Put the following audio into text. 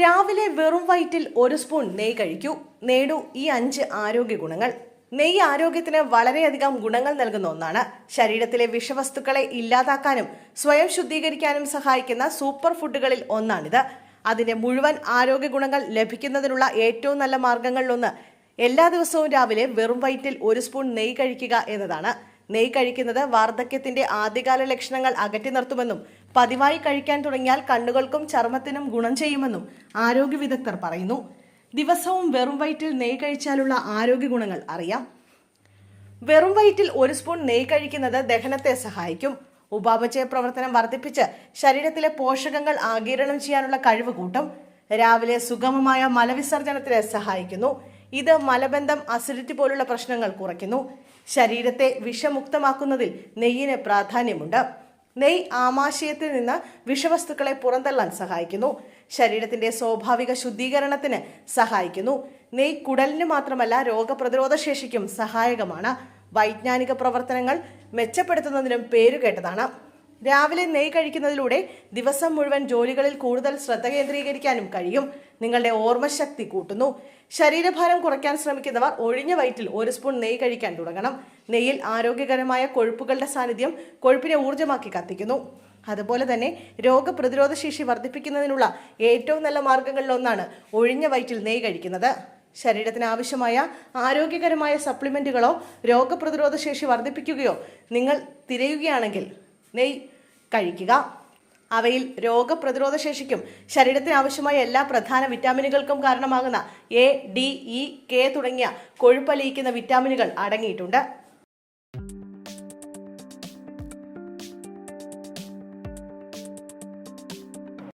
രാവിലെ വെറും വയറ്റിൽ ഒരു സ്പൂൺ നെയ്യ് കഴിക്കൂ. നേടൂ ഈ അഞ്ച് ആരോഗ്യ ഗുണങ്ങൾ. നെയ്യ് ആരോഗ്യത്തിന് വളരെയധികം ഗുണങ്ങൾ നൽകുന്ന ഒന്നാണ്. ശരീരത്തിലെ വിഷവസ്തുക്കളെ ഇല്ലാതാക്കാനും സ്വയം ശുദ്ധീകരിക്കാനും സഹായിക്കുന്ന സൂപ്പർ ഫുഡുകളിൽ ഒന്നാണിത്. അതിന്റെ മുഴുവൻ ആരോഗ്യ ഗുണങ്ങൾ ലഭിക്കുന്നതിനുള്ള ഏറ്റവും നല്ല മാർഗങ്ങളിലൊന്ന് എല്ലാ ദിവസവും രാവിലെ വെറും വയറ്റിൽ ഒരു സ്പൂൺ നെയ്യ് കഴിക്കുക എന്നതാണ്. നെയ്യ് കഴിക്കുന്നത് വാർദ്ധക്യത്തിന്റെ ആദ്യകാല ലക്ഷണങ്ങൾ അകറ്റി നിർത്തുമെന്നും പതിവായി കഴിക്കാൻ തുടങ്ങിയാൽ കണ്ണുകൾക്കും ചർമ്മത്തിനും ഗുണം ചെയ്യുമെന്നും ആരോഗ്യ വിദഗ്ധർ പറയുന്നു. ദിവസവും വെറും വയറ്റിൽ നെയ് കഴിച്ചാലുള്ള ആരോഗ്യ ഗുണങ്ങൾ അറിയാം. വെറും വയറ്റിൽ ഒരു സ്പൂൺ നെയ് കഴിക്കുന്നത് ദഹനത്തെ സഹായിക്കും. ഉപാപചയ പ്രവർത്തനം വർദ്ധിപ്പിച്ച് ശരീരത്തിലെ പോഷകങ്ങൾ ആഗിരണം ചെയ്യാനുള്ള കഴിവ് കൂട്ടും രാവിലെ സുഗമമായ മലവിസർജനത്തിന് സഹായിക്കുന്നു. ഇത് മലബന്ധം അസിഡിറ്റി പോലുള്ള പ്രശ്നങ്ങൾ കുറയ്ക്കുന്നു. ശരീരത്തെ വിഷമുക്തമാക്കുന്നതിൽ നെയ്യിന് പ്രാധാന്യമുണ്ട്. നെയ്യ് ആമാശയത്തിൽ നിന്ന് വിഷവസ്തുക്കളെ പുറന്തള്ളാൻ സഹായിക്കുന്നു. ശരീരത്തിന്റെ സ്വാഭാവിക ശുദ്ധീകരണത്തിന് സഹായിക്കുന്നു. നെയ് കുടലിന് മാത്രമല്ല രോഗപ്രതിരോധ ശേഷിക്കും സഹായകമാണ്. വൈജ്ഞാനിക പ്രവർത്തനങ്ങൾ മെച്ചപ്പെടുത്തുന്നതിനും പേരുകേട്ടതാണ്. രാവിലെ നെയ് കഴിക്കുന്നതിലൂടെ ദിവസം മുഴുവൻ ജോലികളിൽ കൂടുതൽ ശ്രദ്ധ കേന്ദ്രീകരിക്കാനും കഴിയും. നിങ്ങളുടെ ഓർമ്മശക്തി കൂട്ടുന്നു. ശരീരഭാരം കുറയ്ക്കാൻ ശ്രമിക്കുന്നവർ ഒഴിഞ്ഞ വയറ്റിൽ ഒരു സ്പൂൺ നെയ് കഴിക്കാൻ തുടങ്ങണം. നെയ്യിൽ ആരോഗ്യകരമായ കൊഴുപ്പുകളുടെ സാന്നിധ്യം കൊഴുപ്പിനെ ഊർജമാക്കി കത്തിക്കുന്നു. അതുപോലെ തന്നെ രോഗപ്രതിരോധ ശേഷി വർദ്ധിപ്പിക്കുന്നതിനുള്ള ഏറ്റവും നല്ല മാർഗങ്ങളിലൊന്നാണ് ഒഴിഞ്ഞ വയറ്റിൽ നെയ് കഴിക്കുന്നത്. ശരീരത്തിന് ആവശ്യമായ ആരോഗ്യകരമായ സപ്ലിമെന്റുകളോ രോഗപ്രതിരോധ ശേഷി വർദ്ധിപ്പിക്കുകയോ നിങ്ങൾ തിരയുകയാണെങ്കിൽ നെയ്യ് കഴിക്കുക. അവയിൽ രോഗപ്രതിരോധ ശേഷിക്കും ശരീരത്തിന് ആവശ്യമായ എല്ലാ പ്രധാന വിറ്റാമിനുകൾക്കും കാരണമാകുന്ന എ ഡി ഇ കെ തുടങ്ങിയ കൊഴുപ്പലിയിക്കുന്ന വിറ്റാമിനുകൾ അടങ്ങിയിട്ടുണ്ട്.